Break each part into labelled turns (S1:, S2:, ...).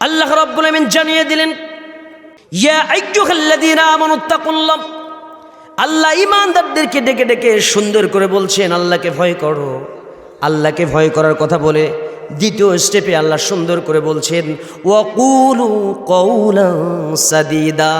S1: আল্লাহ রাব্বুল আমিন জানিয়ে দিলেন, ইয়া আল্লাহ ইমানদারদেরকে ডেকে ডেকে সুন্দর করে বলছেন, আল্লাহকে ভয় করো। আল্লাহকে ভয় করার কথা বলে দ্বিতীয় স্টেপে আল্লাহ সুন্দর করে বলছেন কৌলা সাদিদা।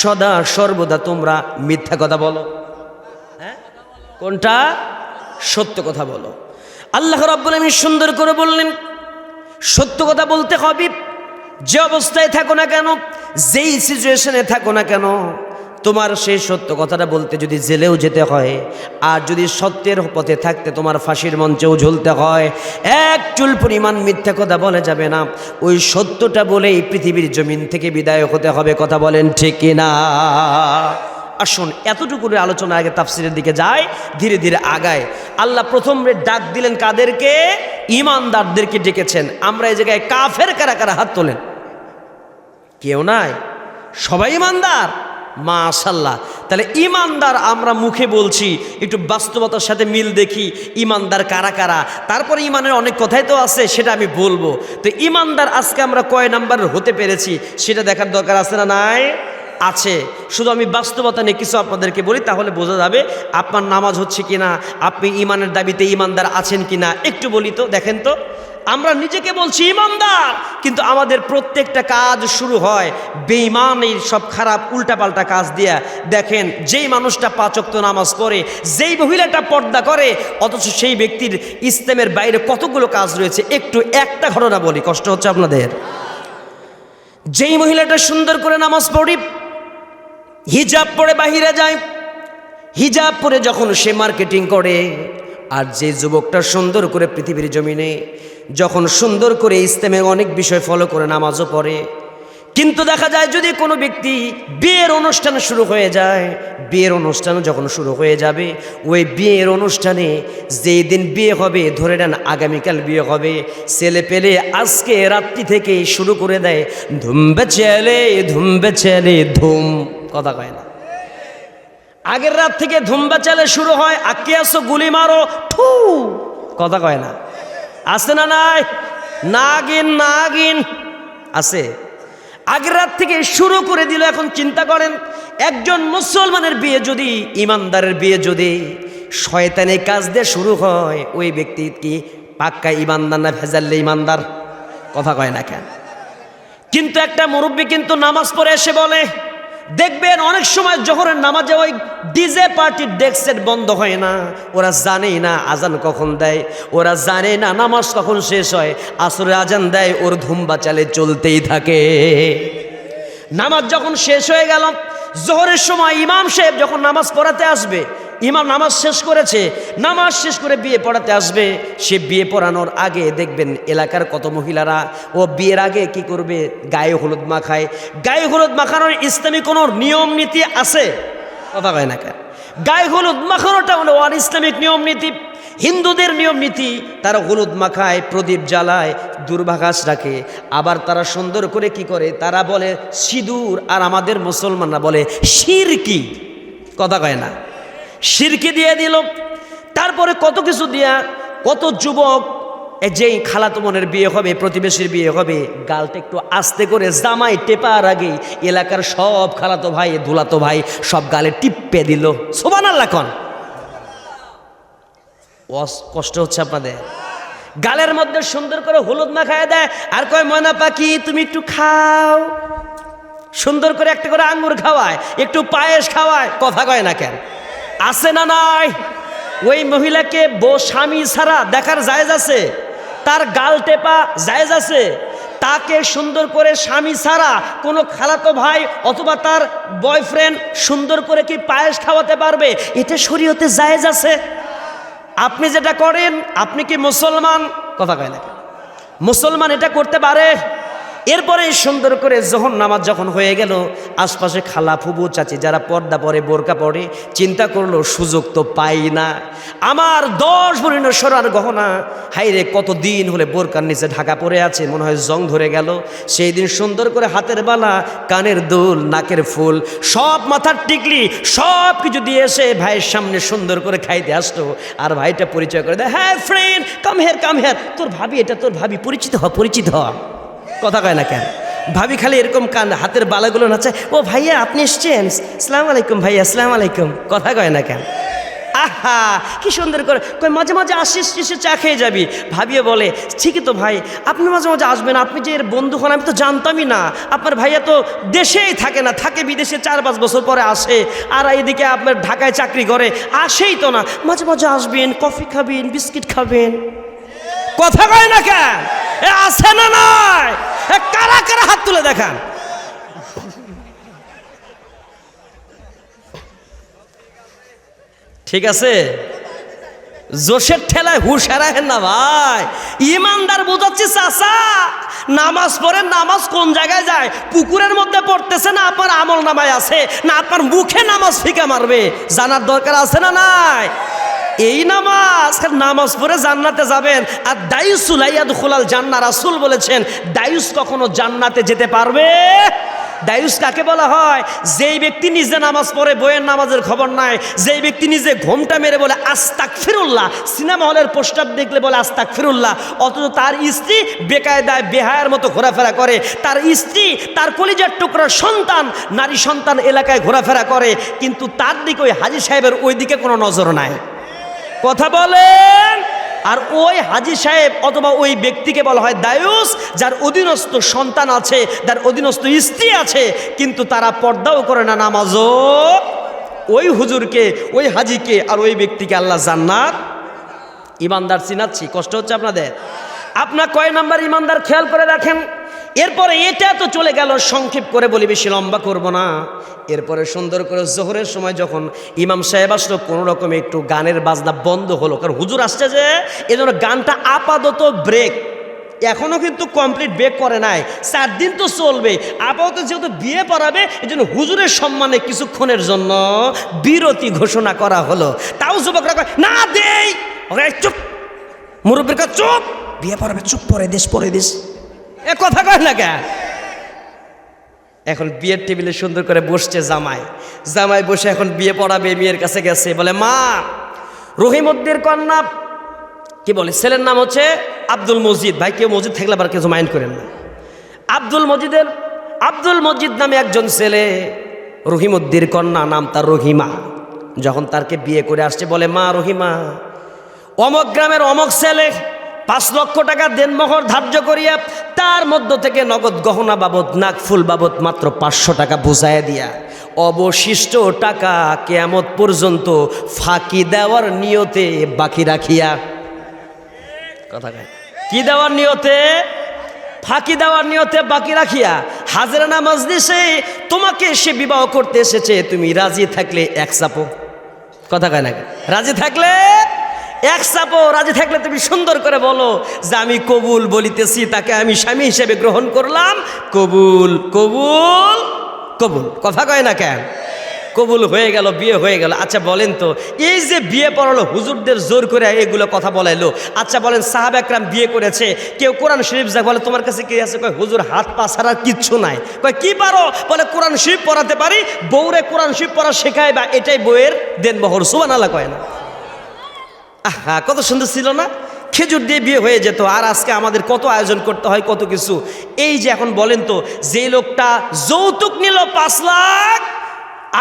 S1: সদা সর্বদা তোমরা মিথ্যা কথা বলো। হ্যাঁ? কোনটা? সত্য কথা বলো। আল্লাহ রাব্বুল আমিন সুন্দর করে বললেন, সত্য কথা বলতে হবে যে অবস্থায় থাকো না কেন, যেই সিচুয়েশনে থাকো না কেন, তোমার সেই সত্য কথাটা বলতে যদি জেলেও যেতে হয়, আর যদি সত্যের পথে থাকতে তোমার ফাঁসির মঞ্চেও ঝুলতে হয়, এক চুল পরিমাণ মিথ্যা কথা বলা যাবে না। ওই সত্যটা বলেই পৃথিবীর জমিন থেকে বিদায় হতে হবে, কথা বলেন ঠিক কিনা আসুন, এতটুকু আলোচনা আগে তাফসিরের দিকে যায় ধীরে ধীরে আগায় আল্লাহ প্রথম ডাক দিলেন কাদেরকে? ইমানদারদেরকে ডেকেছেন। আমরা এই জায়গায় কাফের কারা কারা হাত তোলেন? কেউ নাই। সবাই ইমানদার? মাশাল্লাহ তাহলে ইমানদার আমরা মুখে বলছি, একটু বাস্তবতার সাথে মিল দেখি, ইমানদার কারা কারা? তারপরে ইমানের অনেক কথাই তো আছে, সেটা আমি বলব। তো ইমানদার আজকে আমরা কয় নাম্বার হতে পেরেছি, সেটা দেখার দরকার আছে না নাই? আছে। শুধু আমি বাস্তবতা নিয়ে কিছু আপনাদেরকে বলি, তাহলে বোঝা যাবে আপনার নামাজ হচ্ছে কিনা, আপনি ইমানের দাবিতে ইমানদার আছেন কিনা, একটু বলি তো, দেখেন তো। আমরা নিজেকে বলছি ইমানদার, কিন্তু আমাদের প্রত্যেকটা কাজ শুরু হয় বেঈমান এই সব খারাপ উল্টাপাল্টা কাজ দিয়া। দেখেন, যেই মানুষটা পাচক্ত নামাজ পড়ে, যেই মহিলাটা পর্দা করে, অথচ সেই ব্যক্তির ইসলামের বাইরে কতগুলো কাজ রয়েছে, একটু একটা ঘটনা বলি, কষ্ট হচ্ছে আপনাদের। যেই মহিলাটা সুন্দর করে নামাজ পড়ি, হিজাব পরে বাহিরে যায়, হিজাব পরে যখন সে মার্কেটিং করে আর যে যুবকটা সুন্দর করে পৃথিবীর জমিনে যখন সুন্দর করে ইসলামের অনেক বিষয় ফলো করে, নামাজও পড়ে, কিন্তু দেখা যায় যদি কোনো ব্যক্তি বিয়ের অনুষ্ঠান শুরু হয়ে যায়, বিয়ের অনুষ্ঠান যখন শুরু হয়ে যাবে, ওই বিয়ের অনুষ্ঠানে যেই দিন বিয়ে হবে, ধরে নেন আগামীকাল বিয়ে হবে, ছেলে পেলে আজকে রাত্রি থেকে শুরু করে দেয় ধুমবে ছেলে ধুমবে ছেলে ধুম, কথা কয় না। আগের রাত থেকে ধুমবা চালে শুরু হয়, আকে আসো, গুলি মারো ঠু কথা কয় না। আছে না নাই? নাগিন নাগিন। আছে। আগের রাত থেকে শুরু করে দিল, এখন চিন্তা করেন, একজন মুসলমানের বিয়ে যদি, ইমানদারের বিয়ে যদি, শয়তানি কাজ দিয়ে শুরু হয়, ওই ব্যক্তি কি পাক্কা ইমানদার না ভেজাল্লে ইমানদার? কথা কয় না কেন? কিন্তু একটা মুরব্বী কিন্তু নামাজ পড়ে এসে বলে দেখবেন অনেক সময় জোহরের নামাজে ওই ডিজে পার্টির ডেক সেট বন্ধ হয় না। ওরা জানেই না আজান কখন দেয়, ওরা জানে না নামাজ কখন শেষ হয়, আসরে আজান দেয়, ওর ধুম্বা চালে চলতেই থাকে। নামাজ যখন শেষ হয়ে গেল, জোহরের সময় ইমাম সাহেব যখন নামাজ পড়াতে আসবে ইমাম নামাজ শেষ করেছে, নামাজ শেষ করে বিয়ে পড়াতে আসবে, সে বিয়ে পড়ানোর আগে দেখবেন এলাকার কত মহিলারা, ও বিয়ের আগে কি করবে? গায়ে হলুদ মাখায়। গায়ে হলুদ মাখানোর ইসলামী কোনো নিয়ম নীতি আছে? কথা কয় না কেন? গায়ে হলুদ মাখানোটা হলো অন ইসলামিক নিয়ম নীতি। হিন্দুদের নিয়ম নীতি, তারা হলুদ মাখায়, প্রদীপ জ্বালায় দুর্ভাগাস রাখে। আবার তারা সুন্দর করে কি করে? তারা বলে, সিঁদুর, আর আমাদের মুসলমানরা বলে শিরকি কথা কয় না? সিরকি দিয়ে দিল। তারপরে কত কিছু দিয়া, কত যুবক এ যেই খালাতো মনের বিয়ে হবে, প্রতিবেশীর বিয়ে হবে, গালটা একটু আস্তে করে জামাই টেপার আগে এলাকার সব খালাতো ভাই, দুলাতো ভাই, সব গালে টিপ্পে দিল। সোবান আল্লাহ কন কষ্ট হচ্ছে আপনাদের। গালের মধ্যে সুন্দর করে হলুদ মাখায় দেয়, আর কয়, ময়না পাখি, তুমি একটু খাও। সুন্দর করে একটা করে আঙ্গুর খাওয়ায়, একটু পায়েস খাওয়ায়, কথা কয় না কেন? আছে না নাই? ওই মহিলাকে বো স্বামী ছাড়া দেখার জায়েজ আছে? তার গাল টেপা জায়েজ আছে? তাকে সুন্দর করে স্বামী ছাড়া কোনো খালাতো ভাই অথবা তার বয়ফ্রেন্ড সুন্দর করে কি পায়েস খাওয়াতে পারবে? এটা শরীয়তে জায়েজ আছে। আপনি যেটা করেন, আপনি কি মুসলমান? কথা কয় না মুসলমান এটা করতে পারে? এরপরে সুন্দর করে যখন নামাজ যখন হয়ে গেল, আশপাশে খালা ফুবু চাচি যারা পর্দা পরে, বোরকা পরে, চিন্তা করল, সুযোগ তো পাই না। আমার দশ বরিণ সরার গহনা, হাইরে কত দিন হলে বোরকার নিচে ঢাকা পড়ে আছে, মনে হয় জং ধরে গেল। সেই দিন সুন্দর করে হাতের বালা, কানের দুল, নাকের ফুল, সব মাথার টিকলি, সব কিছু দিয়ে এসে ভাইয়ের সামনে সুন্দর করে খাইতে আসতো আর ভাইটা পরিচয় করে দেয় হ্যাঁ friend come here come here তোর ভাবি এটা, তোর ভাবি পরিচিত হ পরিচিত হ। কথা কয় না কেন? ভাবি খালি এরকম কান, হাতের বালাগুলো নাচে ও ভাইয়া, আপনি এসছেন? সালাম আলাইকুম ভাইয়া আসসালাম আলাইকুম। কথা কয় না কেন? আহা, কি সুন্দর করে কই মাঝে মাঝে আসিস, এসে চা খেয়ে যাবি। ভাবিয়ে বলে, ঠিকই তো ভাই, আপনি মাঝে মাঝে আসবেন, আপনি যে এর বন্ধু হন, আমি তো জানতামই না। আপনার ভাইয়া তো দেশেই থাকে না, থাকে বিদেশে চার পাঁচ বছর পরে আসে। আর এদিকে আপনার ঢাকায় চাকরি করে, আসেই তো না। মাঝে মাঝে আসবেন, কফি খাবেন, বিস্কিট খাবেন। কথা কয় না কেন? আছে না নয় কারা কারা হাত তুলে দেখান? ঠিক আছে? জোশের ঠেলায় হুশ হারাহেন না ভাই। ইমানদার বোঝাচ্ছি চাষা নামাজ পড়ে নামাজ কোন জায়গায় যায়? পুকুরের মধ্যে পড়তেছে না আপনার আমল নামায় আছে, না আপনার মুখে নামাজ ফিকা মারবে? জানার দরকার আছে না নাই? এই নামাজ নামাজ পড়ে জান্নাতে যাবেন, আর দায়ুস সুলাইয়াদ খুলাল জান্না রাসুল বলেছেন, দায়ুস কখনো জান্নাতে যেতে পারবে? দায়ুস কাকে বলা হয়? যেই ব্যক্তি নিজে নামাজ পড়ে, বইয়ের নামাজের খবর নাই যেই ব্যক্তি নিজে ঘোমটা মেরে বলে আস্তাক ফিরুল্লাহ সিনেমা হলের পোস্টার দেখলে বলে আস্তাক ফিরুল্লাহ অথচ তার স্ত্রী বেকায়দায়, বেহায়ার মতো ঘোরাফেরা করে, তার স্ত্রী তার কলিজার টুকরার সন্তান, নারী সন্তান এলাকায় ঘোরাফেরা করে, কিন্তু তার দিকে ওই হাজি সাহেবের ওই দিকে কোনো নজর নাই। কথা বলেন। আর ওই হাজি সাহেব অথবা ওই ব্যক্তিকে বলা হয় দায়ুস, যার অধীনস্থ সন্তান আছে, যার অধীনস্থ স্ত্রী আছে, কিন্তু তারা পর্দাও করে না নামাজও। ওই হুজুরকে, ওই হাজিকে আর ওই ব্যক্তিকে আল্লাহ জান্নাত। ইমানদার চিনাচ্ছি, কষ্ট হচ্ছে আপনাদের। আপনার কয় নাম্বার ইমানদার খেয়াল করে রাখেন এরপরে এটা তো চলে গেল, সংক্ষেপ করে বলি বেশি লম্বা করব না। এরপরে সুন্দর করে জোহরের সময় যখন ইমাম সাহেব আসলো, কোনো রকমে একটু গানের বাজনা বন্ধ হলো। কারণ হুজুর আসছে যে এই জন্য গানটা আপাতত ব্রেক এখনও কিন্তু কমপ্লিট ব্রেক করে নাই। চার দিন তো চলবে। আপাতত যেহেতু বিয়ে পড়াবে এই জন্য হুজুরের সম্মানে কিছুক্ষণের জন্য বিরতি ঘোষণা করা হলো। তাও যুবকরা না, দেই! চুপ! মুরব্বীর চুপ! বিয়ে পড়াবে, চুপ, পরে দেশ পরে দেশ এ কথা কয় না কেন? এখন বিয়ের টেবিলে সুন্দর করে বসছে জামাই। জামাই বসে এখন বিয়ে পড়াবে, মেয়ের কাছে গেছে। বলে, মা, রহিমদ্দির কন্যা, কি বলে, ছেলের নাম হচ্ছে আব্দুল মজিদ। ভাই, কেউ মসজিদ থাকলে আবার কিছু মাইন্ড করেন না। আব্দুল মজিদের, আব্দুল মজিদ নামে একজন ছেলে, রহিমদ্দির কন্যা নাম তার রহিমা। যখন তারকে বিয়ে করে আসছে, বলে, মা, রহিমা, অমক গ্রামের অমক ছেলে পাঁচ লক্ষ টাকা দেনমোহর ধার্য করিয়া তার মধ্য থেকে নগদ গহনা বাবদ নাকফুল বাবদ মাত্র পাঁচশো টাকা বুঝাইয়া দিয়া, অবশিষ্ট টাকা কেয়ামত পর্যন্ত ফাঁকি দেওয়ার নিয়তে বাকি রাখিয়া। কথা কি দেওয়ার নিয়তে? ফাঁকি দেওয়ার নিয়তে বাকি রাখিয়া হাজরানা মজলিসে তোমাকে সে বিবাহ করতে এসেছে, তুমি রাজি থাকলে এক চাপো কথা কয় না রাজি থাকলে এক চাপো রাজি থাকলে তুমি সুন্দর করে বলো যে আমি কবুল বলিতেছি, তাকে আমি স্বামী হিসেবে গ্রহণ করলাম। কবুল কবুল কবুল। কথা কয় না কেন? কবুল হয়ে গেল, বিয়ে হয়ে গেল। আচ্ছা বলেন তো, এই যে বিয়ে পড়ালো, হুজুরদের জোর করে এগুলো কথা বলাইলো। আচ্ছা বলেন, সাহাব একরাম বিয়ে করেছে, কেউ কোরআন শরীফ যা বলে, তোমার কাছে কি আছে? কয়, হুজুর, হাত পা ছাড়া কিচ্ছু নাই। কয়, কি পারো? বলে, কোরআন শরীফ পড়াতে পারি, বউরে কোরআন শরীফ পড়া শেখায় বা এটাই বইয়ের দেন বহর সুবান আল্লাহ কয় না। আহা, কত সুন্দর ছিল না? খেজুর দিয়ে বিয়ে হয়ে যেত, আর আজকে আমাদের কত আয়োজন করতে হয়, কত কিছু। এই যে এখন বলেন তো, যে লোকটা যৌতুক নিল পাঁচ লাখ,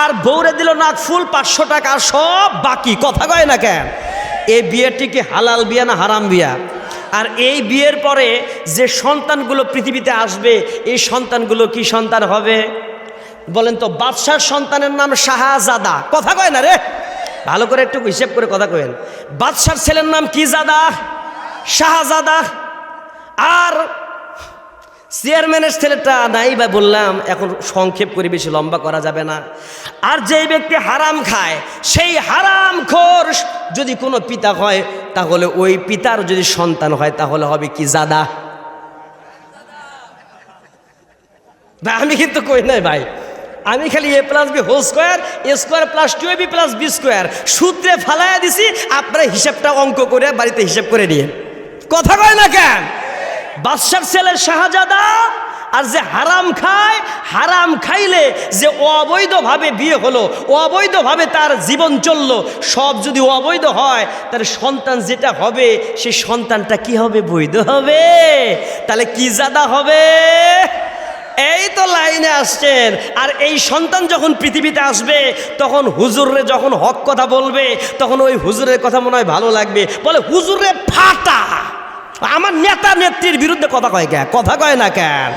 S1: আর বৌরে দিল নাক ফুল পাঁচশো টাকা, আর সব বাকি। কথা কয় না কেন? এই বিয়েটি কি হালাল বিয়া না হারাম বিয়া? আর এই বিয়ের পরে যে সন্তানগুলো পৃথিবীতে আসবে, এই সন্তানগুলো কি সন্তান হবে? বলেন তো, বাদশার সন্তানের নাম শাহজাদা। কথা কয় না রে? ভালো করে একটু হিসেব করে কথা কয়েন বাদশার ছেলের নাম কি জাদা? শাহজাদা। আর চেয়ারম্যানের ছেলেটা নাই বা বললাম, এখন সংক্ষেপ করে বেশি লম্বা করা যাবে না। আর যেই ব্যক্তি হারাম খায়, সেই হারাম খোর যদি কোনো পিতা হয়, তাহলে ওই পিতার যদি সন্তান হয়, তাহলে হবে কি জাদা? আমি কিন্তু কই নাই ভাই। আমি খালি A plus B whole square A square plus two A B plus B square সূত্রে ফালাইয়া দিছি, আপনারা হিসাবটা অঙ্ক করে বাড়িতে হিসাব করে নিয়ে। কথা কয় না কেন? বাদশার ছেলের শাহজাদা আর যে হারাম খায়, হারাম খাইলে যে অবৈধভাবে বিয়ে হলো, অবৈধভাবে তার জীবন চলল, সব যদি অবৈধ হয়, তার সন্তান যেটা হবে, সেই সন্তানটা কি হবে? বৈধ হবে। তাহলে কি জাদা হবে? এই তো লাইনে আসছেন। আর এই সন্তান যখন পৃথিবীতে আসবে, তখন হুজুরে যখন হক কথা বলবে, তখন ওই হুজুরের কথা মনে হয় ভালো লাগবে। বলে, হুজুরে ফাটা! আমার নেতা নেত্রীর বিরুদ্ধে কথা কয় কেন কথা কয় না কেন?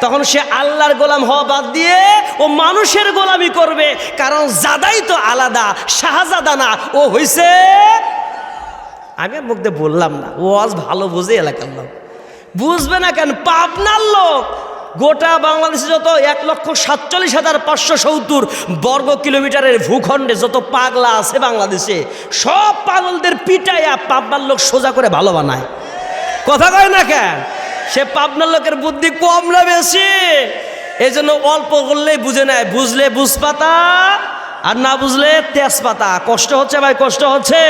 S1: তখন সে আল্লাহর গোলাম হওয়া বাদ দিয়ে ও মানুষের গোলামি করবে। কারণ জাদাই তো আলাদা, শাহজাদা না। ও হইছে আমি মুখ দিয়ে বললাম না। ও আজ ভালো বুঝে এলাকার লোক। বুঝবে না কেন? পাবনার লোক। গোটা বাংলাদেশে যত এক লক্ষ সাতচল্লিশ হাজার পাঁচশো সত্তর বর্গ কিলোমিটারের ভূখণ্ডে যত পাগলা আছে বাংলাদেশে, সব পাগলদের পিটাইয়া পাবনার লোক সোজা করে ভালো বানায়। কথা কয় না কেন? সে পাবনার লোকের বুদ্ধি কম না বেশি। এই জন্য অল্প করলেই বুঝে নেয়। বুঝলে বুঝপাতা? আর না বুঝলে তেজপাতা। কষ্ট হচ্ছে ভাই, কষ্ট হচ্ছে।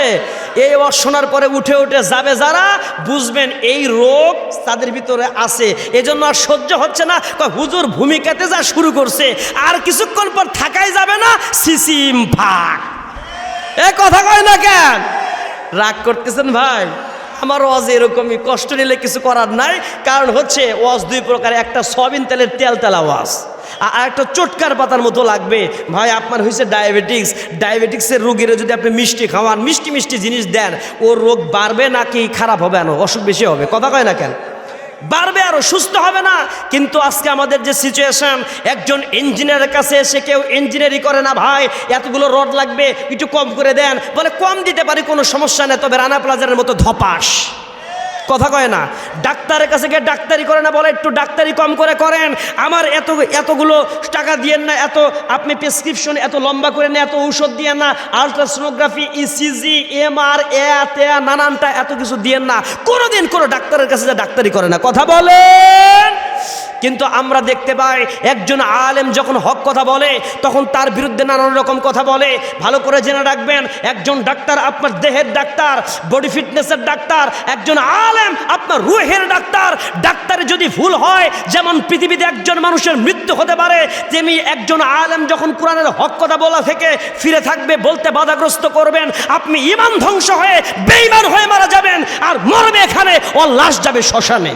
S1: এই ওয়াজ শোনার পরে উঠে উঠে যাবে যারা, বুঝবেন এই রোগ তাদের ভিতরে আছে। এজন্য আর সহ্য হচ্ছে না। হুজুর ভূমিকাতে যা শুরু করছে, আর কিছুক্ষণ পর থাকাই যাবে না, সিসিম ভাগ এ কথা কয় না কেন? রাগ করতেছেন ভাই? আমার ওয়াজ এরকমই কষ্ট নিলে কিছু করার নাই, কারণ হচ্ছে ওয়াজ দুই প্রকার, একটা সয়াবিন তেলের তেল তেলা ওয়াজ, আর একটা চটকার পাতার মতো লাগবে। ভাই, আপনার হয়েছে ডায়াবেটিক্স, ডায়াবেটিক্সের রোগীর যদি আপনি মিষ্টি খাওয়ান, মিষ্টি মিষ্টি জিনিস দেন, ওর রোগ বাড়বে নাকি খারাপ হবে না? অসুখ বেশি হবে, কথা কয় না কেন? বাড়বে আরও সুস্থ হবে না। কিন্তু আজকে আমাদের যে সিচুয়েশন একজন ইঞ্জিনিয়ারের কাছে এসে কেউ ইঞ্জিনিয়ারিং করে না ভাই, এতগুলো রড লাগবে, একটু কম করে দেন। বলে, কম দিতে পারি, কোনো সমস্যা নেই, তবে রানা প্লাজারের মতো ধপাস। কথা কয় না। ডাক্তারের কাছে গিয়ে ডাক্তারি করে না বলে, একটু ডাক্তারি কম করে করেন। আমার এত, এতগুলো টাকা দিয়েন না, এত আপনি প্রেসক্রিপশন এত লম্বা করে না এত ঔষধ দিয়েন না আলট্রাসোনোগ্রাফি ইসিজি এমআর এ তে নানানটা এত কিছু দিয়েন না। কোনোদিন কোনো ডাক্তারের কাছে যে ডাক্তারি করে না। কথা বলেন! কিন্তু আমরা দেখতে পাই একজন আলেম যখন হক কথা বলে, তখন তার বিরুদ্ধে নানান রকম কথা বলে। ভালো করে জেনে রাখবেন, একজন ডাক্তার আপনার দেহের ডাক্তার বডি ফিটনেসের ডাক্তার, একজন আলেম আপনার রুহের ডাক্তার। ডাক্তারের যদি ভুল হয়, যেমন পৃথিবীতে একজন মানুষের মৃত্যু হতে পারে, তেমনি একজন আলেম যখন কোরআনের হক কথা বলা থেকে ফিরে থাকবে, বলতে বাধাগ্রস্ত করবেন, আপনি ইমান ধ্বংস হয়ে বেইমান হয়ে মারা যাবেন, আর মরবে এখানে, ও লাশ যাবে শ্মশানে।